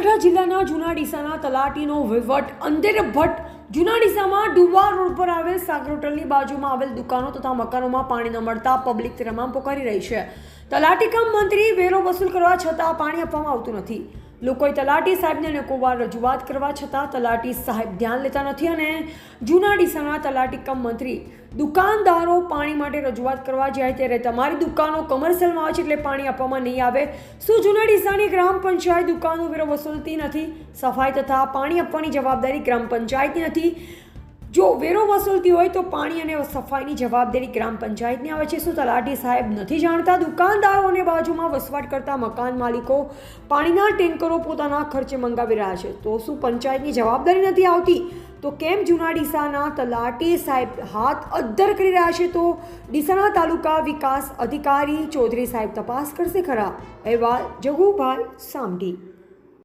બનાસકાંઠા જિલ્લાના જૂના ડીસાના તલાટીનો વહીવટ અંતેર ભટ્ટ જૂના ડીસામાં ડુવા રોડ પર આવેલ સાગર હોટલની બાજુમાં આવેલ દુકાનો તથા મકાનોમાં પાણી ન મળતા પબ્લિક ત્રામાં પોકારી રહી છે. તલાટી કામ મંત્રી વેરો વસૂલ કરવા છતાં પાણી આપવામાં આવતું નથી. લોકોએ તલાટી સાહેબને અનેકો વાર રજૂઆત કરવા છતાં તલાટી સાહેબ ધ્યાન લેતા નથી અને જૂના ડીસાના તલાટી કમ મંત્રી દુકાનદારો પાણી માટે રજૂઆત કરવા જાય ત્યારે તમારી દુકાનો કમર્શિયલમાં આવે છે એટલે પાણી આપવામાં નહીં આવે. શું જૂના ડીસાની ગ્રામ પંચાયત દુકાનો વેરો વસૂલતી નથી? સફાઈ તથા પાણી આપવાની જવાબદારી ગ્રામ પંચાયતની નથી. જો વેરો વસૂલતી હોય તો પાણી અને સફાઈની જવાબદારી ગ્રામ પંચાયતની આવે છે. શું તલાટી સાહેબ નથી જાણતા? દુકાનદારોને બાજુમાં વસવાટ કરતા મકાન માલિકો પાણીના ટેન્કરો પોતાના ખર્ચે મંગાવી રહ્યા છે. તો શું પંચાયતની જવાબદારી નથી આવતી? તો કેમ જૂના ડીસાના તલાટી સાહેબ હાથ અદ્ધર કરી રહ્યા છે? તો ડીસાના તાલુકા વિકાસ અધિકારી ચૌધરી સાહેબ તપાસ કરશે ખરા. અહેવાલ જગુભાઈ સામઢી.